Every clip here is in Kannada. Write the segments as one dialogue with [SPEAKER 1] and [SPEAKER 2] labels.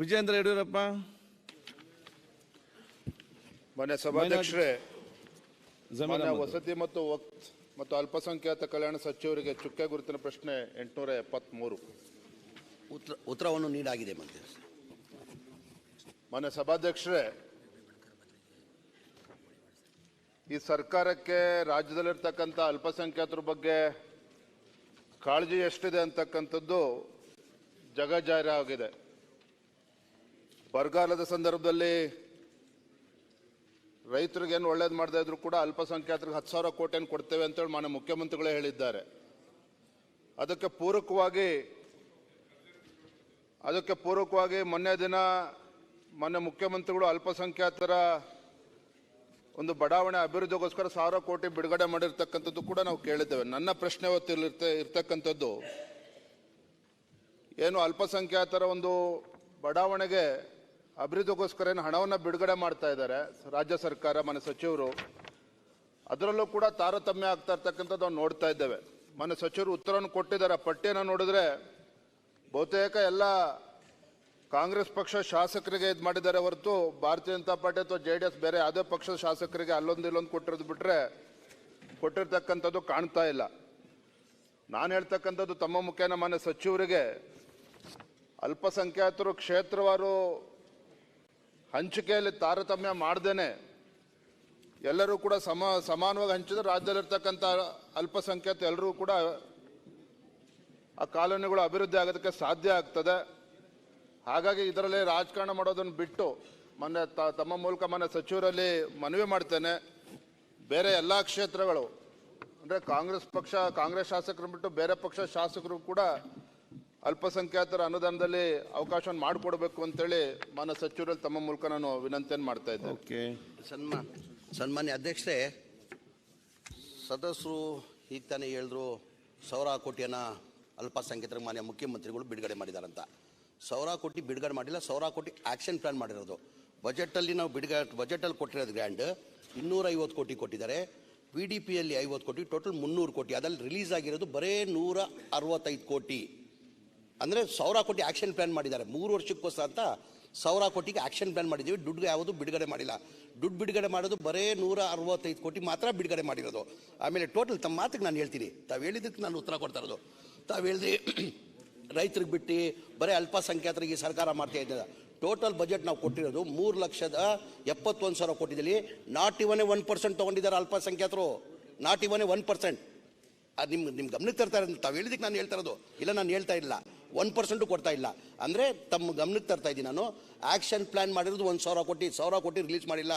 [SPEAKER 1] ವಿಜೇಂದ್ರ ಯಡಿಯೂರಪ್ಪ.
[SPEAKER 2] ಮಾನ್ಯ ಸಭಾಧ್ಯಕ್ಷರೇ
[SPEAKER 1] ಜಮೀನ
[SPEAKER 2] ಮಾನ್ಯ ವಸತಿ ಮತ್ತು ವಕ್ತ್ ಮತ್ತು ಅಲ್ಪಸಂಖ್ಯಾತ ಕಲ್ಯಾಣ ಸಚಿವರಿಗೆ ಚುಕ್ಕೆ ಗುರುತಿನ ಪ್ರಶ್ನೆ ಎಂಟುನೂರ ಎಪ್ಪತ್ಮೂರು.
[SPEAKER 3] ಉತ್ತರ ಉತ್ತರವನ್ನು ನೀಡಾಗಿದೆ ಮತ್ತೆ.
[SPEAKER 2] ಮಾನ್ಯ ಸಭಾಧ್ಯಕ್ಷರೇ ಈ ಸರ್ಕಾರಕ್ಕೆ ರಾಜ್ಯದಲ್ಲಿರ್ತಕ್ಕಂಥ ಅಲ್ಪಸಂಖ್ಯಾತರ ಬಗ್ಗೆ ಕಾಳಜಿ ಎಷ್ಟಿದೆ ಅಂತಕ್ಕಂಥದ್ದು ಜಗಜಾರಿ ಆಗಿದೆ ಬರಗಾಲದ ಸಂದರ್ಭದಲ್ಲಿ ರೈತರಿಗೇನು ಒಳ್ಳೇದು ಮಾಡದೇ ಇದ್ರು ಕೂಡ ಅಲ್ಪಸಂಖ್ಯಾತರಿಗೆ ಹತ್ತು ಸಾವಿರ ಕೋಟಿಯನ್ನು ಕೊಡ್ತೇವೆ ಅಂತೇಳಿ ಮಾನ್ಯ ಮುಖ್ಯಮಂತ್ರಿಗಳೇ ಹೇಳಿದ್ದಾರೆ. ಅದಕ್ಕೆ ಪೂರಕವಾಗಿ ಅದಕ್ಕೆ ಪೂರಕವಾಗಿ ಮೊನ್ನೆ ದಿನ ಮೊನ್ನೆ ಮುಖ್ಯಮಂತ್ರಿಗಳು ಅಲ್ಪಸಂಖ್ಯಾತರ ಒಂದು ಬಡಾವಣೆ ಅಭಿವೃದ್ಧಿಗೋಸ್ಕರ ಸಾವಿರ ಕೋಟಿ ಬಿಡುಗಡೆ ಮಾಡಿರ್ತಕ್ಕಂಥದ್ದು ಕೂಡ ನಾವು ಕೇಳಿದ್ದೇವೆ. ನನ್ನ ಪ್ರಶ್ನೆ ಇರ್ತ, ಇರ್ತಕ್ಕಂಥದ್ದು, ಏನು ಅಲ್ಪಸಂಖ್ಯಾತರ ಒಂದು ಬಡಾವಣೆಗೆ ಅಭಿವೃದ್ಧಿಗೋಸ್ಕರ ಏನು ಹಣವನ್ನು ಬಿಡುಗಡೆ ಮಾಡ್ತಾ ಇದ್ದಾರೆ ರಾಜ್ಯ ಸರ್ಕಾರ, ಮನೆ ಸಚಿವರು. ಅದರಲ್ಲೂ ಕೂಡ ತಾರತಮ್ಯ ಆಗ್ತಾ ಇರ್ತಕ್ಕಂಥದ್ದು ನಾವು ನೋಡ್ತಾ ಇದ್ದೇವೆ. ಮನೆ ಸಚಿವರು ಉತ್ತರವನ್ನು ಕೊಟ್ಟಿದ್ದಾರೆ. ಪಟ್ಟಿಯನ್ನು ನೋಡಿದ್ರೆ ಬಹುತೇಕ ಎಲ್ಲ ಕಾಂಗ್ರೆಸ್ ಪಕ್ಷ ಶಾಸಕರಿಗೆ ಇದು ಮಾಡಿದ್ದಾರೆ ಹೊರತು ಭಾರತೀಯ ಜನತಾ ಪಾರ್ಟಿ ಅಥವಾ ಜೆ ಡಿ ಎಸ್ ಬೇರೆ ಯಾವುದೇ ಪಕ್ಷದ ಶಾಸಕರಿಗೆ ಅಲ್ಲೊಂದು ಇಲ್ಲೊಂದು ಕೊಟ್ಟಿರೋದು ಬಿಟ್ಟರೆ ಕೊಟ್ಟಿರ್ತಕ್ಕಂಥದ್ದು ಕಾಣ್ತಾ ಇಲ್ಲ. ನಾನು ಹೇಳ್ತಕ್ಕಂಥದ್ದು ತಮ್ಮ ಮುಖೇನ ಮನೆ ಸಚಿವರಿಗೆ ಅಲ್ಪಸಂಖ್ಯಾತರು, ಕ್ಷೇತ್ರವಾರು ಹಂಚಿಕೆಯಲ್ಲಿ ತಾರತಮ್ಯ ಮಾಡ್ದೇನೆ. ಎಲ್ಲರೂ ಕೂಡ ಸಮ, ಸಮಾನವಾಗಿ ಹಂಚಿದ್ರೆ ರಾಜ್ಯದಲ್ಲಿರ್ತಕ್ಕಂಥ ಅಲ್ಪಸಂಖ್ಯಾತ ಎಲ್ಲರೂ ಕೂಡ ಆ ಕಾಲೋನಿಗಳು ಅಭಿವೃದ್ಧಿ ಆಗೋದಕ್ಕೆ ಸಾಧ್ಯ ಆಗ್ತದೆ. ಹಾಗಾಗಿ ಇದರಲ್ಲಿ ರಾಜಕಾರಣ ಮಾಡೋದನ್ನು ಬಿಟ್ಟು ಮೊನ್ನೆ ತ- ತಮ್ಮ ಮೂಲಕ ಮೊನ್ನೆ ಸಚಿವರಲ್ಲಿ ಮನವಿ ಮಾಡ್ತೇನೆ. ಬೇರೆ ಎಲ್ಲ ಕ್ಷೇತ್ರಗಳು, ಅಂದರೆ ಕಾಂಗ್ರೆಸ್ ಪಕ್ಷ, ಕಾಂಗ್ರೆಸ್ ಶಾಸಕರು ಬಿಟ್ಟು ಬೇರೆ ಪಕ್ಷ ಶಾಸಕರು ಕೂಡ ಅಲ್ಪಸಂಖ್ಯಾತರ ಅನುದಾನದಲ್ಲಿ ಅವಕಾಶವನ್ನು ಮಾಡಿಕೊಡ್ಬೇಕು ಅಂತೇಳಿ ಮಾನ್ಯ ಸಚಿವರಲ್ಲಿ ತಮ್ಮ ಮೂಲಕ ನಾನು ವಿನಂತಿಯನ್ನು ಮಾಡ್ತಾ ಇದ್ದೆ
[SPEAKER 1] ಓಕೆ.
[SPEAKER 3] ಸನ್ಮಾನ್ ಸನ್ಮಾನ್ಯ ಅಧ್ಯಕ್ಷರೇ ಸದಸ್ಯರು ಈಗ ತಾನೇ ಹೇಳಿದ್ರು ಸಾವಿರ ಕೋಟಿಯನ್ನು ಅಲ್ಪಸಂಖ್ಯಾತರಿಗೆ ಮಾನ್ಯ ಮುಖ್ಯಮಂತ್ರಿಗಳು ಬಿಡುಗಡೆ ಮಾಡಿದಾರಂತ. ಸಾವಿರ ಕೋಟಿ ಬಿಡುಗಡೆ ಮಾಡಿಲ್ಲ ಸಾವಿರ ಕೋಟಿ ಆ್ಯಕ್ಷನ್ ಪ್ಲ್ಯಾನ್ ಮಾಡಿರೋದು. ಬಜೆಟಲ್ಲಿ ನಾವು ಬಿಡುಗಡೆ ಬಜೆಟಲ್ಲಿ ಕೊಟ್ಟಿರೋದು ಗ್ರ್ಯಾಂಡ್ ಇನ್ನೂರ ಐವತ್ತು ಕೋಟಿ ಕೊಟ್ಟಿದ್ದಾರೆ. ಪಿ ಡಿ ಪಿಯಲ್ಲಿ ಐವತ್ತು ಕೋಟಿ ಟೋಟಲ್ ಮುನ್ನೂರು ಕೋಟಿ. ಅದರಲ್ಲಿ ರಿಲೀಸ್ ಆಗಿರೋದು ಬರೇ ನೂರ ಅರವತ್ತೈದು ಕೋಟಿ. ಅಂದರೆ ಸಾವಿರ ಕೋಟಿ ಆ್ಯಕ್ಷನ್ ಪ್ಲ್ಯಾನ್ ಮಾಡಿದ್ದಾರೆ. ಮೂರು ವರ್ಷಕ್ಕೋಸ್ಕರ ಅಂತ ಸಾವಿರ ಕೋಟಿಗೆ ಆ್ಯಕ್ಷನ್ ಪ್ಲ್ಯಾನ್ ಮಾಡಿದ್ದೀವಿ. ದುಡ್ಡು ಯಾವುದು ಬಿಡುಗಡೆ ಮಾಡಿಲ್ಲ. ದುಡ್ಡು ಬಿಡುಗಡೆ ಮಾಡೋದು ಬರೇ ನೂರ ಅರವತ್ತೈದು ಕೋಟಿ ಮಾತ್ರ ಬಿಡುಗಡೆ ಮಾಡಿರೋದು. ಆಮೇಲೆ ಟೋಟಲ್ ತಮ್ಮ ಮಾತಿಗೆ ನಾನು ಹೇಳ್ತೀನಿ. ತಾವು ಹೇಳಿದ್ದಕ್ಕೆ ನಾನು ಉತ್ತರ ಕೊಡ್ತಾ ಇರೋದು. ತಾವು ಹೇಳಿದ್ರಿ ರೈತರಿಗೆ ಬಿಟ್ಟು ಬರೀ ಅಲ್ಪಸಂಖ್ಯಾತರಿಗೆ ಸರ್ಕಾರ ಮಾಡ್ತಾ ಇದ್ದಾರೆ ಟೋಟಲ್ ಬಜೆಟ್ ನಾವು ಕೊಟ್ಟಿರೋದು ಮೂರು ಲಕ್ಷದ ಎಪ್ಪತ್ತೊಂದು ಸಾವಿರ ಕೋಟಿದಲ್ಲಿ ನಾಟ್ ಇವನೇ ಒನ್ ಪರ್ಸೆಂಟ್ ತೊಗೊಂಡಿದ್ದಾರೆ ಅಲ್ಪಸಂಖ್ಯಾತರು. ನಾಟ್ ಇವನೇ ಒನ್ ಪರ್ಸೆಂಟ್ ಅದು ನಿಮ್ಗೆ ನಿಮ್ಮ ಗಮನಕ್ಕೆ ತರ್ತಾರೆ ತಾವು ಹೇಳಿದಕ್ಕೆ ನಾನು ಹೇಳ್ತಾ ಇರೋದು. ಇಲ್ಲ, ನಾನು ಹೇಳ್ತಾ ಇಲ್ಲ ಒನ್ ಪರ್ಸೆಂಟು ಕೊಡ್ತಾ ಇಲ್ಲ. ಅಂದರೆ ತಮ್ಮ ಗಮನಕ್ಕೆ ತರ್ತಾ ಇದ್ದೀನಿ ನಾನು. ಆ್ಯಕ್ಷನ್ ಪ್ಲ್ಯಾನ್ ಮಾಡಿರೋದು ಒಂದು ಸಾವಿರ ಕೋಟಿ ಸಾವಿರ ಕೋಟಿ ರಿಲೀಸ್ ಮಾಡಿಲ್ಲ.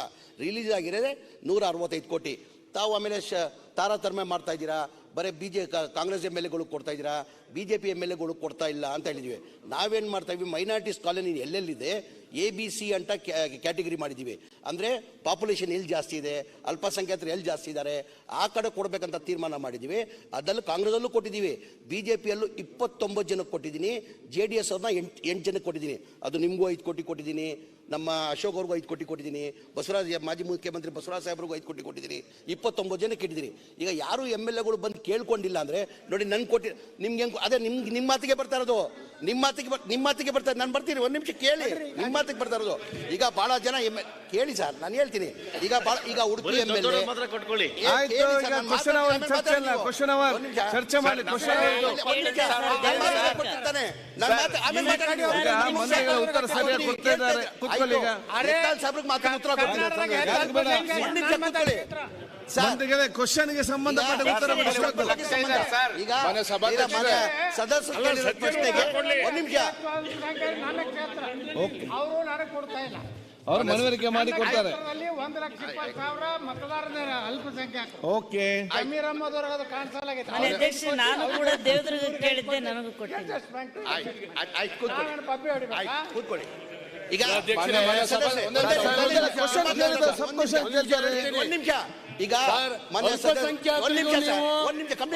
[SPEAKER 3] ರಿಲೀಸ್ ಆಗಿರೋದೆ ನೂರ ಅರವತ್ತೈದು ಕೋಟಿ. ತಾವು ಆಮೇಲೆ ಶ ತಾರತಮ್ಯ ಮಾಡ್ತಾ ಇದ್ದೀರಾ? ಬರೀ B J Congress M L ಎಗಳು ಕೊಡ್ತಾ ಇದ್ದೀರಾ? B J P M L ಎಗಳು ಕೊಡ್ತಾ ಇಲ್ಲ ಅಂತ ಹೇಳಿದ್ವಿ. ನಾವೇನು ಮಾಡ್ತಾ ಇದ್ವಿ? ಮೈನಾರಿಟೀಸ್ ಕಾಲೋನಿ ಎಲ್ಲೆಲ್ಲಿದೆ ಎ ಬಿ ಸಿ ಅಂತ ಕ್ಯಾಟಗರಿ ಮಾಡಿದ್ದೀವಿ. ಅಂದರೆ ಪಾಪ್ಯುಲೇಷನ್ ಎಲ್ಲಿ ಜಾಸ್ತಿ ಇದೆ ಅಲ್ಪಸಂಖ್ಯಾತರು ಎಲ್ಲಿ ಜಾಸ್ತಿ ಇದ್ದಾರೆ ಆ ಕಡೆ ಕೊಡಬೇಕಂತ ತೀರ್ಮಾನ ಮಾಡಿದ್ದೀವಿ. ಅದರಲ್ಲೂ ಕಾಂಗ್ರೆಸ್ಸಲ್ಲೂ ಕೊಟ್ಟಿದ್ದೀವಿ. ಬಿ ಜೆ ಪಿಯಲ್ಲೂ ಇಪ್ಪತ್ತೊಂಬತ್ತು ಜನಕ್ಕೆ ಕೊಟ್ಟಿದ್ದೀನಿ. ಜೆ ಡಿ ಎಸ್ ಅವ್ರನ್ನ ಎಂಟು ಎಂಟು ಜನಕ್ಕೆ ಕೊಟ್ಟಿದ್ದೀನಿ. ಅದು ನಿಮಗೂ ಐದು ಕೋಟಿ ಕೊಟ್ಟಿದ್ದೀನಿ. ನಮ್ಮ ಅಶೋಕ್ ಅವ್ರಿಗೂ ಐದು ಕೋಟಿ ಕೊಟ್ಟಿದ್ದೀನಿ. ಬಸವರಾಜ ಮಾಜಿ ಮುಖ್ಯಮಂತ್ರಿ ಬಸವರಾಜ ಸಾಹೇಬ್ರಿಗೂ ಐದು ಕೋಟಿ ಕೊಟ್ಟಿದ್ದೀನಿ. ಇಪ್ಪತ್ತೊಂಬತ್ತು ಜನಕ್ಕೆ ಇಟ್ಟಿದ್ದೀನಿ. ಈಗ ಯಾರು ಎಂ ಎಲ್ ಎಗಳು ಬಂದು ಕೇಳ್ಕೊಂಡಿಲ್ಲ ಅಂದರೆ ನೋಡಿ ನನ್ಗೆ ಕೊಟ್ಟಿ ನಿಮ್ಗೆ ಹೆಂಗೆ ಅದೇ ನಿಮ್ಗೆ ನಿಮ್ಮ ಮಾತಿಗೆ ಬರ್ತಾ ಇರೋದು. ನಿಮ್ಮ ಮಾತಿಗೆ ಬರ್- ನಿಮ್ಮ ಮಾತಿಗೆ ಬರ್ತಾರೆ ನಾನು ಬರ್ತೀನಿ ಒಂದು ನಿಮಿಷ ಕೇಳಿ. ನಿಮ್ಮ ಬರ್ತಾ ಇರೋದು. ಈಗ ಬಹಳ ಜನ ಎಂ ಕೇಳಿ ಸರ್ ನಾನು ಹೇಳ್ತೀನಿ. ಈಗ ಬಹಳ ಈಗ ಉಡುಪಿ ಎಂ ಎಲ್
[SPEAKER 4] ಮಾತ್ರ ಕೊಟ್ಕೊಳ್ಳಿ.
[SPEAKER 1] ಆಯ್ತು ಈಗ ಕ್ವಶನ್ ಅವರ್ ಚರ್ಚೆ ಅಲ್ಲ ಕ್ವಶನ್ ಅವರ್ ಚರ್ಚೆ ಮಾಡಿ ಕ್ವಶನ್ ಈಗ ಮಂತ್ರಿಗಳ ಉತ್ತರ ಸರಿಯಾಗಿ ಕೊಡ್ತಾ ಇದ್ದಾರೆ ಕೂತ್ಕೊಳ್ಳಿ ಈಗ. ಯಾಕೆ ಬೇಡ? ಮಂತ್ರಿಗಳೇ ಕ್ವಶನ್ಗೆ ಸಂಬಂಧಪಟ್ಟ ಉತ್ತರ
[SPEAKER 3] ಈಗ. ಸದಸ್ಯರು ಪ್ರಶ್ನೆಗೆ ಒಂದು ನಿಮಿಷ.
[SPEAKER 5] ಅವರು ನನಗೆ ಕೊಡ್ತಾ ಇಲ್ಲ.
[SPEAKER 1] ಅವ್ರು ಮನವರಿಕೆ ಮಾಡಿ ಕೊಡ್ತಾರೆ.
[SPEAKER 5] ಅಲ್ಲಿ ಒಂದು ಲಕ್ಷ ಇಪ್ಪತ್ತು ಸಾವಿರ ಮತದಾರರ ಅಲ್ಪಸಂಖ್ಯಾತರು
[SPEAKER 1] ಓಕೆ.
[SPEAKER 5] ಅಮೀರ್ ಅಹಮದ್ ಅವ್ರಿಗೆ ಅದು ಕಾಣಿಸಲಾಗೈತೆ
[SPEAKER 6] ಮನೆ ಅಧ್ಯಕ್ಷ ನಾನು ಕೂಡ ದೇವದುರ್ಗ ಕೇಳಿದ್ದೆ ನನಗೂ ಕೊಟ್ಟಿದ್ದೆ
[SPEAKER 3] ಕೂತ್ಕೊಳ್ಳಿ. ಈಗ
[SPEAKER 2] ನಿಮಿಷ,
[SPEAKER 3] ಈಗ.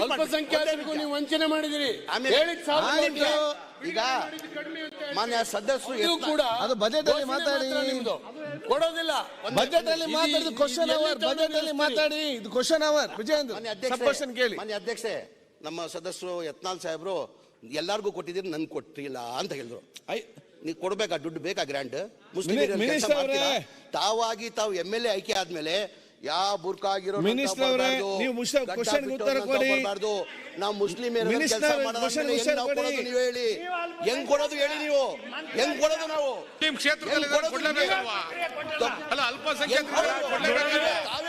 [SPEAKER 7] ಅಲ್ಪಸಂಖ್ಯಾತರಿಗೂ ನೀವು ವಂಚನೆ ಮಾಡಿದಿರಿ.
[SPEAKER 3] ಈಗ ಮಾನ್ಯ ಸದಸ್ಯರು
[SPEAKER 7] ಇದು ಕೂಡ
[SPEAKER 1] ಅದು ಬಜೆಟ್ ಅಲ್ಲಿ ಮಾತಾಡಿ.
[SPEAKER 7] ನಿಮ್ದು. ಕೊಡೋದಿಲ್ಲ.
[SPEAKER 1] ಬಜೆಟ್ ಅಲ್ಲಿ ಮಾತಾಡಿದ್ದು ಕ್ವಶನ್ ಅವರ್ ಬಜೆಟ್ ಅಲ್ಲಿ ಮಾತಾಡಿ. ಇದು ಕ್ವಶನ್ ಅವರ್ ವಿಜಯೇಂದ್ರ ಕ್ವಶನ್ ಕೇಳಿ.
[SPEAKER 3] ಮಾನ್ಯ ಅಧ್ಯಕ್ಷೆ ನಮ್ಮ ಸದಸ್ಯರು ಯತ್ನಾಲ್ ಸಾಹೇಬರು ಎಲ್ಲಾರ್ಗೂ ಕೊಟ್ಟಿದ್ದೀರಿ ನನ್ಗೆ ಕೊಟ್ಟಿಲ್ಲ ಅಂತ ಹೇಳಿದ್ರು.
[SPEAKER 1] ಐ-
[SPEAKER 3] ನೀವು ಕೊಡ್ಬೇಕಾ ದುಡ್ಡು ಬೇಕಾ ಗ್ರ್ಯಾಂಡ್ ಮುಸ್ಲಿಂ ಏರಿಯಾದಲ್ಲಿ ಕೆಲ್ಸ
[SPEAKER 1] ಮಿನಿಸ್ಟರ್ ಅವರೇ.
[SPEAKER 3] ಮಾಡ್ತೀರಾ? ತಾವಾಗಿ ತಾವು ಎಂ ಎಲ್ ಎ ಆಯ್ಕೆ ಆದ್ಮೇಲೆ ಯಾವ ಬುರ್ಕ ಆಗಿರೋ
[SPEAKER 1] ಮಿನಿಸ್ಟರ್ ಅವರೇ, ನೀವು ಮುಷ- question ಗೆ ಉತ್ತರ ಕೊಡಿ.
[SPEAKER 3] ನಾವು ಮುಸ್ಲಿಂ ಕೆಲಸ
[SPEAKER 1] ಮಿನಿಸ್ಟರ್
[SPEAKER 3] ಮಾಡೋದು
[SPEAKER 1] question
[SPEAKER 3] ಅಂದ್ಮೇಲೆ
[SPEAKER 1] ಉತ್ತರ
[SPEAKER 3] ಹೆಂಗ್ ನಾವು
[SPEAKER 1] ಕೊಡಿ.
[SPEAKER 3] ಕೊಡೋದು ನೀವು ಹೇಳಿ ಹೆಂಗ್ ಕೊಡೋದು ಹೇಳಿ ನೀವು ಹೆಂಗ್ ಕೊಡೋದು ನಾವು
[SPEAKER 4] ನಿಮ್ ಕ್ಷೇತ್ರದಲ್ಲಿ
[SPEAKER 3] ಹೆಂಗ್ ಕೊಡೋದು
[SPEAKER 4] ಕೊಡ್ಲೇಬೇಕಲ್ವಾ
[SPEAKER 3] ನಿಮ್ಗೆ?
[SPEAKER 4] ಅಲ್ಲ ಅಲ್ಪಸಂಖ್ಯಾತರು
[SPEAKER 3] ಹೆಂಗ್ ಕೊಡೋದು?
[SPEAKER 4] ಕೊಡ್ಲೇಬೇಕಲ್ವಾ?
[SPEAKER 3] ತಾವೇ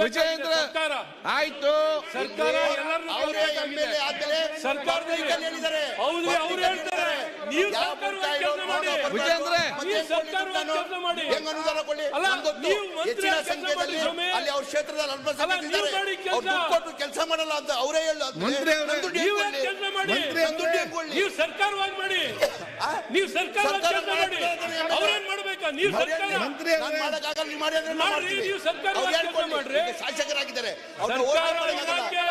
[SPEAKER 1] ವಿಜಯೇಂದ್ರ ಆಯ್ತು.
[SPEAKER 8] ಸರ್ಕಾರ
[SPEAKER 1] ವಿಜಯೇಂದ್ರ.
[SPEAKER 8] ಮಂತ್ರಿ
[SPEAKER 3] ಹೆಚ್ಚಿನ ಸಂಖ್ಯೆಯಲ್ಲಿ ಅಲ್ಲಿ ಅವ್ರ ಕ್ಷೇತ್ರದಲ್ಲಿ ಅಲ್ಪಸಂಖ್ಯಾತರು ಇದ್ದಾರೆ. ಅವ್ರು ದುಡ್ಡು ಕೊಟ್ಟು ಕೆಲಸ ಮಾಡಲ್ಲ ಅಂತ ಅವರೇ ಹೇಳ
[SPEAKER 1] ಮಂತ್ರಿ ಅವರೇ,
[SPEAKER 8] ನೀವು ಕೆಲಸ ಮಾಡಿ.
[SPEAKER 3] ದುಡ್ಡು ಹೆಂಗ್ ಕೊಡ್ಲಿ?
[SPEAKER 8] ನೀವು ಸರ್ಕಾರವಾಗಿ ಮಾಡಿ. ನೀವು ಸರ್ಕಾರವಾಗಿ
[SPEAKER 3] ಸರ್ಕಾರ
[SPEAKER 8] ಕೆಲಸ ಮಾಡಿ. ಅವರೇನ್ ಮಾಡ್ಬೇಕಾ? ನೀವು ಸರ್ಕಾರ
[SPEAKER 1] ಮಂತ್ರಿ
[SPEAKER 3] ನಾನ್ ಮಾಡಕ್ಕಾಗಲ್ಲ, ನೀವು ಮಾಡಿ ಅಂದ್ರೆ ನಾವು
[SPEAKER 8] ಮಾಡ್ರಿ,
[SPEAKER 3] ಮಾಡ್ತೀವಿ.
[SPEAKER 8] ನೀವು ಸರ್ಕಾರವಾಗಿ
[SPEAKER 3] ಅವ್ರು
[SPEAKER 8] ಕೆಲಸ
[SPEAKER 3] ಹೇಳ್ಕೊಡ್ಲಿ.
[SPEAKER 8] ಮಾಡ್ರಿ.
[SPEAKER 3] ಈಗ ಶಾಸಕರಾಗಿದ್ದಾರೆ ಅವ್ರನ್ನ
[SPEAKER 8] ಸರ್ಕಾರ
[SPEAKER 3] ಓಟ್ ಮಾಡಕ್ಕಾಗಲ್ಲ.
[SPEAKER 8] ಇಲಾಖೆ,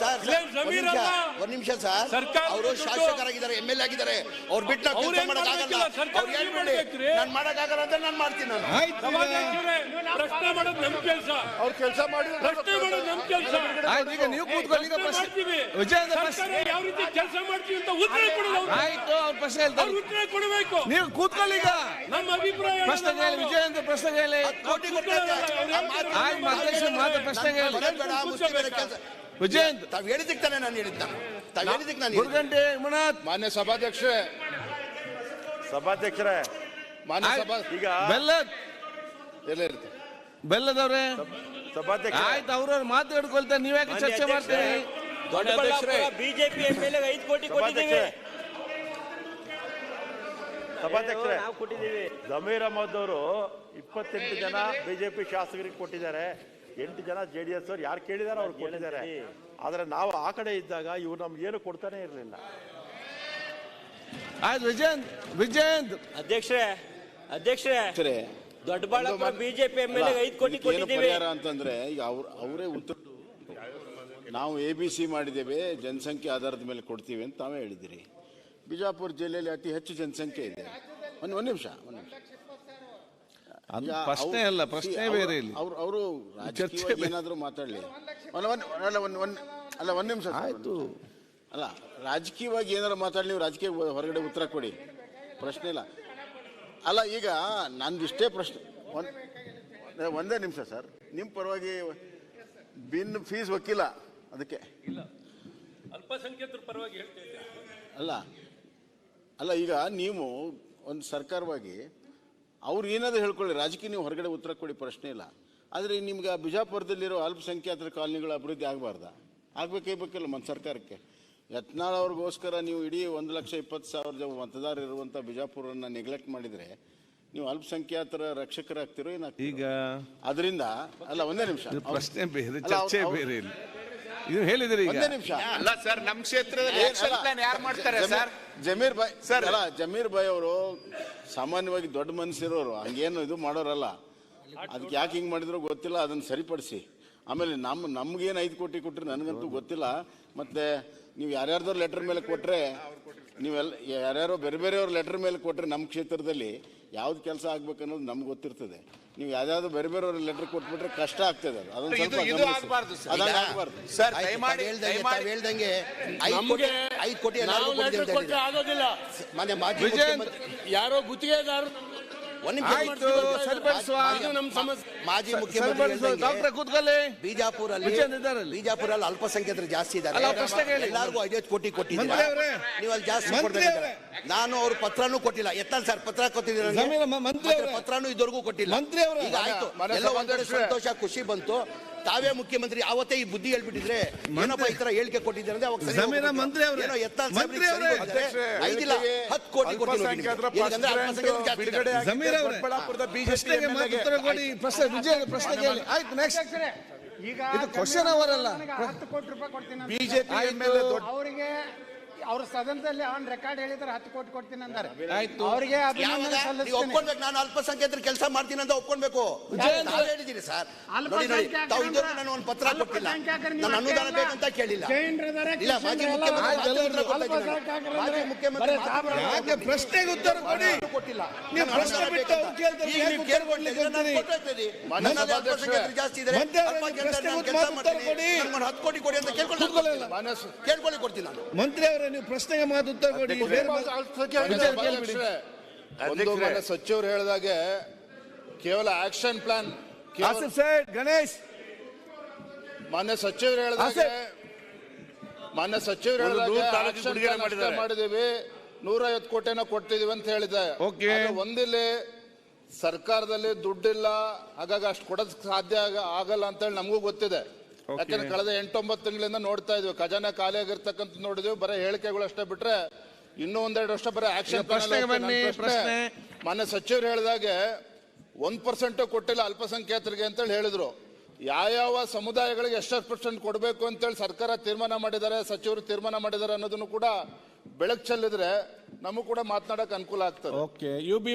[SPEAKER 3] ಸರ್,
[SPEAKER 8] ಇಲ್ಲೇ
[SPEAKER 3] ಒಂದ್
[SPEAKER 8] ಜಮೀರ್
[SPEAKER 3] ನಿಮಿಷ,
[SPEAKER 8] ಅಲ್ಲ.
[SPEAKER 3] ಒಂದ್ ನಿಮಿಷ ಸರ್
[SPEAKER 8] ಸರ್ಕಾರದ
[SPEAKER 3] ಅವರು
[SPEAKER 8] ದುಡ್ಡು.
[SPEAKER 3] ಶಾಸಕರಾಗಿದ್ದಾರೆ ಎಂ ಎಲ್ ಎ ಆಗಿದ್ದಾರೆ ಅವ್ರು ಬಿಟ್ಟು ನಾವು
[SPEAKER 8] ಅವ್ರು
[SPEAKER 3] ಕೆಲಸ
[SPEAKER 8] ಏನ್
[SPEAKER 3] ಮಾಡಕ್ಕಾಗಲ್ಲ
[SPEAKER 8] ಮಾಡ್ಬೇಕಿಲ್ಲ, ಸರ್ಕಾರ
[SPEAKER 3] ಅವ್ರು
[SPEAKER 8] ನೀವು
[SPEAKER 3] ಹೇಳ್ಬಿಡಿ
[SPEAKER 8] ಮಾಡ್ಬೇಕ್ರಿ.
[SPEAKER 3] ನಾನು ಮಾಡಕ್ಕಾಗಲ್ಲ ಅಂದ್ರೆ ನಾನು ಮಾಡ್ತೀನಿ ನಾನು
[SPEAKER 1] ಆಯ್ತು
[SPEAKER 8] ಸಭಾಧ್ಯಕ್ಷರೇ, ಪ್ರಶ್ನೆ ಮಾಡೋದು ನಮ್ ಕೆಲಸ
[SPEAKER 2] ಅವ್ರ ಕೆಲಸ ಮಾಡಿ
[SPEAKER 8] ಪ್ರಶ್ನೆ ಮಾಡೋದು ನಮ್ ಕೆಲಸ
[SPEAKER 1] ಆಯ್ತು ಈಗ ನೀವು ಕೂತ್ಕೊಳ್ಳಿ ಈಗ ಪ್ರಶ್ನೆ
[SPEAKER 8] ಮಾಡ್ತೀವಿ
[SPEAKER 1] ವಿಜಯೇಂದ್ರ ಪ್ರಶ್ನೆ
[SPEAKER 8] ಸರ್ಕಾರ ಯಾವ ರೀತಿ ಕೆಲಸ ಮಾಡ್ತೀವಿ ಅಂತ ಉತ್ತರ ಕೊಡೋದು ಅವ್ರು.
[SPEAKER 1] ಆಯ್ತು ಅವ್ರ ಪ್ರಶ್ನೆ
[SPEAKER 8] ಅವ್ರು
[SPEAKER 1] ಹೇಳ್ತಾರೆ
[SPEAKER 8] ಉತ್ತರ ಕೊಡಬೇಕು
[SPEAKER 1] ನೀವು ಕೂತ್ಕೊಳ್ಳಿ ಈಗ
[SPEAKER 8] ನಮ್ಮ ಅಭಿಪ್ರಾಯ
[SPEAKER 1] ಪ್ರಶ್ನೆ ಕೇಳಿ ವಿಜಯೇಂದ್ರ ಪ್ರಶ್ನೆ.
[SPEAKER 3] ಆ ಮಾತು
[SPEAKER 1] ಆಯ್ತು ಮಾತು ಪ್ರಶ್ನೆ ಕೇಳಿ
[SPEAKER 3] ಮನೆ ಬೇಡ, ಮುಸ್ಲಿಮರ ಕೆಲಸ
[SPEAKER 1] ವಿಜಯೇಂದ್ರ
[SPEAKER 3] ತಾವ್ ಹೇಳಿದಕ್ಕೆ ತಾನೇ ನಾನು ಹೇಳಿದ್ದ ತಾವ್ ಹೇಳಿದ್ದಕ್ಕೆ ನಾನು.
[SPEAKER 1] ಗುರುಗಂಟೆ ಮಣತ್
[SPEAKER 2] ಮಾನ್ಯ ಸಭಾಧ್ಯಕ್ಷರೇ
[SPEAKER 9] ಸಭಾಧ್ಯಕ್ಷರೇ
[SPEAKER 2] ಮಾನ್ಯ ಸಭಾ
[SPEAKER 9] ಈಗ
[SPEAKER 1] ಬೆಲ್ಲದ್
[SPEAKER 2] ಎಲ್ಲ ಇರುತ್ತೆ
[SPEAKER 1] ಬೆಲ್ಲದವ್ರೆ
[SPEAKER 9] ಸಭಾಧ್ಯಕ್ಷ
[SPEAKER 1] ಆಯ್ತು ಅವ್ರವ್ರ ಮಾತು ಹಿಡ್ಕೊಳ್ತಾರೆ ನೀವ್ಯಾಕೆ ಚರ್ಚೆ ಮಾಡ್ತೀರಿ
[SPEAKER 8] ದೊಡ್ಡ
[SPEAKER 6] ಬಿಜೆಪಿ ಎಂ ಎಲ್ ಐದು ಕೋಟಿ ಕೊಟ್ಟಿದ್ದೀವಿ
[SPEAKER 9] ಸಭಾಧ್ಯಕ್ಷರೇ
[SPEAKER 6] ನಾವು ಕೊಟ್ಟಿದ್ದೀವಿ.
[SPEAKER 9] ಜಮೀರ್ ಅಹಮದ್ ಅವರು ಇಪ್ಪತ್ತೆಂಟು ಜನ ಬಿಜೆಪಿ ಶಾಸಕರಿಗೆ ಕೊಟ್ಟಿದ್ದಾರೆ. ಎಂಟು ಜನ ಜೆ ಡಿ ಎಸ್ ಅವ್ರು ಯಾರು ಕೇಳಿದಾರೆ ಅವ್ರು ಕೊಟ್ಟಿದ್ದಾರೆ. ಆದ್ರೆ ನಾವು ಆ ಕಡೆ ಇದ್ದಾಗ ಇವ್ರು ನಮ್ಗೆ ಏನು ಕೊಡ್ತಾನೆ ಇರಲಿಲ್ಲ.
[SPEAKER 1] ಆಯ್ತು ವಿಜಯಂತ್ ವಿಜಯಂತ್
[SPEAKER 6] ಅಧ್ಯಕ್ಷರೇ ಅಧ್ಯಕ್ಷರೇ ದೊಡ್ಡಬಳ್ಳಾಪುರ ಬಿಜೆಪಿ ಎಂ ಎಲ್ ಐದು ಕೋಟಿ ಕೊಟ್ಟಿದ್ದೀವಿ.
[SPEAKER 10] ಅಂತಂದ್ರೆ ಈಗ ಅವ್ರ ಅವರೇ ಉತ್ತರ ನಾವು ಎ ಬಿ ಸಿ ಮಾಡಿದ್ದೇವೆ ಜನಸಂಖ್ಯೆ ಆಧಾರದ ಮೇಲೆ ಕೊಡ್ತೀವಿ ಅಂತ ತಾವೇ ಹೇಳಿದಿರಿ ಬಿಜಾಪುರ ಜಿಲ್ಲೆಯಲ್ಲಿ ಅತಿ ಹೆಚ್ಚು ಜನಸಂಖ್ಯೆ ಇದೆ. ಒಂದು ಒಂದು ನಿಮಿಷ ಒಂದು ನಿಮಿಷ.
[SPEAKER 1] ಅದು ಪ್ರಶ್ನೆ ಅಲ್ಲ ಪ್ರಶ್ನೆ ಬೇರೆ ಇಲ್ಲಿ.
[SPEAKER 10] ಅವ್ರು ಅವರು ರಾಜಕೀಯವಾಗಿ ಏನಾದರೂ ಮಾತಾಡಲಿ. ಅಲ್ಲ ಒಂದು ಅಲ್ಲ ಒಂದು ಒಂದು ಅಲ್ಲ ಒಂದು ನಿಮಿಷ
[SPEAKER 1] ಆಯಿತು.
[SPEAKER 10] ಅಲ್ಲ ರಾಜಕೀಯವಾಗಿ ಏನಾದರೂ ಮಾತಾಡಲಿ ನೀವು ರಾಜಕೀಯ ಹೊರಗಡೆ ಉತ್ತರ ಕೊಡಿ. ಪ್ರಶ್ನೆ ಇಲ್ಲ. ಅಲ್ಲ ಈಗ ನಂದು ಇಷ್ಟೇ ಪ್ರಶ್ನೆ. ಒಂದು ಒಂದೇ ನಿಮಿಷ ಸರ್. ನಿಮ್ಮ ಪರವಾಗಿ ಬಿನ್ ಫೀಸ್ ವಕೀಲ ಅದಕ್ಕೆ. ಅಲ್ಲ. ಅಲ್ಲ ಈಗ ನೀವು ಒಂದು ಸರ್ಕಾರವಾಗಿ ಅವ್ರು ಏನಾದರೂ ಹೇಳ್ಕೊಳ್ಳಿ ರಾಜಕೀಯ ನೀವು ಹೊರಗಡೆ ಉತ್ತರ ಕೊಡಿ ಪ್ರಶ್ನೆ ಇಲ್ಲ. ಆದರೆ ನಿಮ್ಗೆ ಆ ಬಿಜಾಪುರದಲ್ಲಿರೋ ಅಲ್ಪಸಂಖ್ಯಾತರ ಕಾಲನಿಗಳ ಅಭಿವೃದ್ಧಿ ಆಗಬಾರ್ದ? ಆಗಬೇಕೇ ಬೇಕಿಲ್ಲ ಮತ್ತು ಸರ್ಕಾರಕ್ಕೆ? ಯತ್ನಾಳ್ ಅವ್ರಿಗೋಸ್ಕರ ನೀವು ಇಡೀ ಒಂದು ಲಕ್ಷ ಇಪ್ಪತ್ತು ಸಾವಿರ ಜನ ಮತದಾರ ಇರುವಂಥ ಬಿಜಾಪುರನ್ನು ನೆಗ್ಲೆಕ್ಟ್ ಮಾಡಿದರೆ ನೀವು ಅಲ್ಪಸಂಖ್ಯಾತರ ರಕ್ಷಕರಾಗ್ತಿರೋ ಏನಾಗ್ತೀರೋ?
[SPEAKER 1] ಈಗ
[SPEAKER 10] ಅದರಿಂದ ಅಲ್ಲ ಒಂದೇ ನಿಮಿಷ.
[SPEAKER 1] ಪ್ರಶ್ನೆ ಬೇರೆ ಚರ್ಚೆ ಬೇರೆ ಇಲ್ಲಿ. ಇದು ಹೇಳಿದಿರಿ ಈಗ.
[SPEAKER 10] ಒಂದೇ ನಿಮಿಷ.
[SPEAKER 4] ಅಲ್ಲ ಸರ್ ನಮ್ಮ ಕ್ಷೇತ್ರದಲ್ಲಿ
[SPEAKER 10] ಏನ್
[SPEAKER 4] ಆಕ್ಷನ್
[SPEAKER 10] ಅಲ್ಲ,
[SPEAKER 4] ಯಾರು ಮಾಡ್ತಾರೆ
[SPEAKER 10] ಜಮೀರ್-
[SPEAKER 4] ಸರ್?
[SPEAKER 10] ಜಮೀರ್ ಬಾಯ್
[SPEAKER 4] ಸರ್.
[SPEAKER 10] ಅಲ್ಲ ಜಮೀರ್ ಬಾಯ್ ಅವರು ಸಾಮಾನ್ಯವಾಗಿ ದೊಡ್ಡ ಮನಸ್ಸಿರೋರು ಹಂಗೇನು ಇದು ಮಾಡೋರಲ್ಲ. ಅದಕ್ಕೆ ಯಾಕೆ ಹಿಂಗೆ ಮಾಡಿದ್ರು ಗೊತ್ತಿಲ್ಲ ಅದನ್ನ ಸರಿಪಡಿಸಿ. ಆಮೇಲೆ ನಮ್ಮ ನಮ್ಗೇನು ಐದು ಕೋಟಿ ಕೊಟ್ಟರೆ ನನಗಂತೂ ಗೊತ್ತಿಲ್ಲ. ಮತ್ತೆ ನೀವು ಯಾರ್ಯಾರ್ದೋ ಲೆಟರ್ ಮೇಲೆ ಕೊಟ್ಟರೆ ನೀವೆಲ್ಲ ಯಾರ್ಯಾರೋ ಬೇರೆ ಬೇರೆಯವ್ರ ಲೆಟರ್ ಮೇಲೆ ಕೊಟ್ಟರೆ ನಮ್ಮ ಕ್ಷೇತ್ರದಲ್ಲಿ ಯಾವ್ದು ಕೆಲಸ ಆಗ್ಬೇಕು ಅನ್ನೋದು ನಮ್ಗೆ ಗೊತ್ತಿರ್ತದೆ. ನೀವು ಯಾವ್ದಾದ್ರು ಬೇರೆ ಬೇರೆಯವ್ರ ಲೆಟರ್ ಕೊಟ್ಬಿಟ್ರೆ ಕಷ್ಟ ಆಗ್ತದೆ ಅದು. ಅದನ್ನ
[SPEAKER 4] ಇದು
[SPEAKER 10] ಸ್ವಲ್ಪ
[SPEAKER 4] ಇದು
[SPEAKER 10] ಗಮನಿಸಿ.
[SPEAKER 4] ಆಗ್ಬಾರ್ದು ಸರ್.
[SPEAKER 10] ಅದಂಗೆ
[SPEAKER 3] ಈಗ-
[SPEAKER 10] ಆಗ್ಬಾರ್ದು.
[SPEAKER 4] ಸರ್ ದಯಮಾಡಿ
[SPEAKER 3] ಹೇಳ್ದಂಗೆ-
[SPEAKER 4] ದಯಮಾಡಿ
[SPEAKER 3] ಹೇಳ್ದಂಗೆ ಐದು ಕೋಟಿ
[SPEAKER 7] ನಮ್ಗೆ
[SPEAKER 3] ಐದು ಕೋಟಿ
[SPEAKER 7] ನಾವು
[SPEAKER 3] ಎಲ್ಲರಿಗೂ ಕೊಟ್ಟಿದ್ದೀವಿ
[SPEAKER 7] ಲೆಟರ್
[SPEAKER 3] ಅಂತ
[SPEAKER 7] ಕೊಟ್ಟರೆ
[SPEAKER 3] ಹೇಳಿದ್ರು.
[SPEAKER 7] ಆಗೋದಿಲ್ಲ.
[SPEAKER 3] ಮಾನ್ಯ ಮಾಜಿ
[SPEAKER 1] ವಿಜಯೇಂದ್ರ
[SPEAKER 3] ಮುಖ್ಯಮಂತ್ರಿ
[SPEAKER 7] ಯಾರೋ ಗುತ್ತಿಗೆದಾರರು
[SPEAKER 1] ಆಯ್ತು, ಸರಿಪಡಿಸುವ.
[SPEAKER 3] ಮಾಜಿ-
[SPEAKER 7] ನಮ್ಮ ಸಮಸ್ಯೆ.
[SPEAKER 3] ಮಾಜಿ ಮುಖ್ಯಮಂತ್ರಿ
[SPEAKER 1] ಡಾಕ್ಟರ್ ಕೂತ್ಕೊಳ್ಳಿ
[SPEAKER 3] ಬಿಜಾಪುರಲ್ಲಿ
[SPEAKER 1] ವಿಜಯೇಂದ್ರ ಇದ್ದಾರಲ್ಲಿ.
[SPEAKER 3] ಬಿಜಾಪುರಲ್ಲಿ ಅಲ್ಪಸಂಖ್ಯಾತರು ಜಾಸ್ತಿ ಇದ್ದಾರೆ
[SPEAKER 1] ಅಲ್ಲ.
[SPEAKER 3] ಎಲ್ಲರಿಗೂ ಐದೈದು ಕೋಟಿ ಕೊಟ್ಟಿದ್ದಾರೆ ನೀವು ಅಲ್ಲಿ ಜಾಸ್ತಿ ಕೊಡ್ಬೇಕು ನಾನು ಅವ್ರ ಪತ್ರನೂ ಕೊಟ್ಟಿಲ್ಲ ಎತ್ತಲ್ ಸರ್ ಪತ್ರ ಕೊಟ್ಟಿದ್ದೀರ. ಪತ್ರನೂ ಇದುವರೆಗೂ ಕೊಟ್ಟಿಲ್ಲ
[SPEAKER 1] ಮಂತ್ರಿ ಅವರೇ.
[SPEAKER 3] ಈಗ ಆಯ್ತು ಎಲ್ಲ ಒಂದ್ ಕಡೆ
[SPEAKER 2] ಸಭಾಧ್ಯಕ್ಷರೇ.
[SPEAKER 3] ಸಂತೋಷ ಖುಷಿ ಬಂತು ತಾವೇ ಮುಖ್ಯಮಂತ್ರಿ ಅವತ್ತೇ ಈ ಬುದ್ಧಿ ಹೇಳ್ಬಿಟ್ಟಿದ್ರೆ ಏನಪ್ಪ ಈ ತರ ಹೇಳಿಕೆ ಕೊಟ್ಟಿದ್ದಾರೆ ಅಂದ್ರೆ ಅವಾಗ.
[SPEAKER 1] ಮಂತ್ರಿ ಅವರೇ.
[SPEAKER 3] ಏನೋ.
[SPEAKER 2] ಅಧ್ಯಕ್ಷರೇ,
[SPEAKER 3] ಐದಿಲ್ಲ ಹತ್ತು ಕೋಟಿ
[SPEAKER 5] ಕೊಡ್ತೀನಿ
[SPEAKER 2] ಬಿಜೆಪಿ
[SPEAKER 5] ಅವರಿಗೆ ಅವ್ರ ಸದನದಲ್ಲಿ ಅವನ್ ರೆಕಾರ್ಡ್ ಹೇಳಿದ್ರೆ ಹತ್ತು ಕೋಟಿ ಕೊಡ್ತೀನಿ ಅಂದ್ರೆ.
[SPEAKER 1] ಆಯ್ತು.
[SPEAKER 5] ಅವ್ರಿಗೆ ಅಭಿನಂದನೆ ಸಲ್ಲಿಸ್ತೀನಿ.
[SPEAKER 3] ಒಪ್ಕೊಳ್ಬೇಕು ನಾನು ಅಲ್ಪಸಂಖ್ಯಾತರ ಕೆಲಸ ಮಾಡ್ತೀನಿ ಅಂತ ಒಪ್ಕೊಳ್ಬೇಕು ನಾವ್ ಹೇಳಿದೀನಿ ಸರ್? ನೋಡಿ ನೋಡಿ ತಾವು ಇದ್ದವ್ರು ನಾನು ಒಂದು ಪತ್ರ ಕೊಟ್ಟಿಲ್ಲ. ನಾನು ಅನುದಾನ ಬೇಕಂತ ಕೇಳಿಲ್ಲ. ಇಲ್ಲ ಮಾಜಿ ಮುಖ್ಯಮಂತ್ರಿ ಮಾಜಿ ಮುಖ್ಯಮಂತ್ರಿ
[SPEAKER 1] ಯಾಕೆ ಪ್ರಶ್ನೆಗೆ ಉತ್ತರ ಕೊಡಿ?
[SPEAKER 3] ಕೊಟ್ಟಿಲ್ಲ
[SPEAKER 1] ನೀವು ಪ್ರಶ್ನೆ ಬಿಟ್ಟು. ಅವ್ರು ಕೇಳ್ತಾರೆ,
[SPEAKER 3] ಈಗ ನೀವು
[SPEAKER 1] ಉತ್ತರ
[SPEAKER 3] ನಾನು ನನ್ನಲ್ಲಿ ಅಲ್ಪಸಂಖ್ಯಾತರು ಜಾಸ್ತಿ ಇದ್ದಾರೆ. ಅಲ್ಪಸಂಖ್ಯಾತರು ನಾನು ಕೆಲಸ ಮಾಡ್ತೀನಿ.
[SPEAKER 1] ಕೊಡಿ.
[SPEAKER 3] ನನಗೊಂದು ಹತ್ತು ಕೋಟಿ ಕೊಡಿ ಅಂತ ಕೇಳ್ಕೊಳ್ಳಿ. ಕೇಳ್ಕೊಳ್ಳಿ ಕೊಡ್ತೀನಿ ನಾನು.
[SPEAKER 1] ಮಂತ್ರಿ ಅವರೇ ನೀವು ಪ್ರಶ್ನೆಗೆ ಮಾತು ಉತ್ತರ ಕೊಡಿ. ಬೇರೆ ಮಾತು-
[SPEAKER 2] ಸಚಿವರು ಹೇಳಿದಾಗೆ ಕೇವಲ ಆಕ್ಷನ್ ಪ್ಲಾನ್
[SPEAKER 1] ಆಸಿಫ್ ಸೈಡ್ ಗಣೇಶ್.
[SPEAKER 2] ಮಾನ್ಯ ಸಚಿವರು ಹೇಳಿದಾಗೆ ಮಾನ್ಯ ಸಚಿವರು
[SPEAKER 1] ಒಂದು
[SPEAKER 2] ಹೇಳಿದಾಗೆ
[SPEAKER 1] ನೂರು ತಾಲೂಕು
[SPEAKER 2] action
[SPEAKER 1] ಬಿಡುಗಡೆ
[SPEAKER 2] plan ಅಷ್ಟೇ
[SPEAKER 1] ಮಾಡಿದ್ದಾರೆ.
[SPEAKER 2] ಮಾಡಿದೀವಿ ನೂರೈವತ್ತು ಕೋಟಿನ ಕೊಡ್ತಿದೀವಿ ಅಂತ ಹೇಳಿದೆ.
[SPEAKER 1] Okay.
[SPEAKER 2] ಆದ್ರೆ ಒಂದಿಲ್ಲಿ ಸರ್ಕಾರದಲ್ಲಿ ದುಡ್ಡಿಲ್ಲ ಹಾಗಾಗಿ ಅಷ್ಟು ಕೊಡೋದಕ್ಕೆ ಸಾಧ್ಯ ಆಗ- ಆಗಲ್ಲ ಅಂತ ಹೇಳಿ ನಮಗೂ ಗೊತ್ತಿದೆ. ಯಾಕಂದ್ರೆ ಕಳೆದ ಎಂಟೊಂಬತ್ತು ತಿಂಗಳಿಂದ ನೋಡ್ತಾ ಇದ್ವಿ. ಖಜಾನೆ ಖಾಲಿ ಆಗಿರ್ತಕ್ಕಂಥ ನೋಡಿದ್ವಿ. ಬರೀ ಹೇಳಿಕೆಗಳು ಅಷ್ಟೇ ಬಿಟ್ರೆ ಇನ್ನೂ ಒಂದೆರಡು ವರ್ಷ ಬರೀ ಆಕ್ಷನ್. ಮಾನ್ಯ ಸಚಿವರು ಹೇಳಿದಾಗೆ ಒಂದ್ ಪರ್ಸೆಂಟ್ ಕೊಟ್ಟಿಲ್ಲ ಅಲ್ಪಸಂಖ್ಯಾತರಿಗೆ ಅಂತೇಳಿ ಹೇಳಿದ್ರು. ಯಾವ್ಯಾವ ಸಮುದಾಯಗಳಿಗೆ ಎಷ್ಟು ಪರ್ಸೆಂಟ್ ಕೊಡಬೇಕು ಅಂತೇಳಿ ಸರ್ಕಾರ ತೀರ್ಮಾನ ಮಾಡಿದ್ದಾರೆ ಸಚಿವರು ತೀರ್ಮಾನ ಮಾಡಿದ್ದಾರೆ ಅನ್ನೋದನ್ನು ಕೂಡ ಬೆಳಕು ಚೆಲ್ಲಿದ್ರೆ ನಮಗೂ ಕೂಡ ಮಾತನಾಡಕ್ಕೆ ಅನುಕೂಲ ಆಗ್ತದೆ.
[SPEAKER 1] Okay you B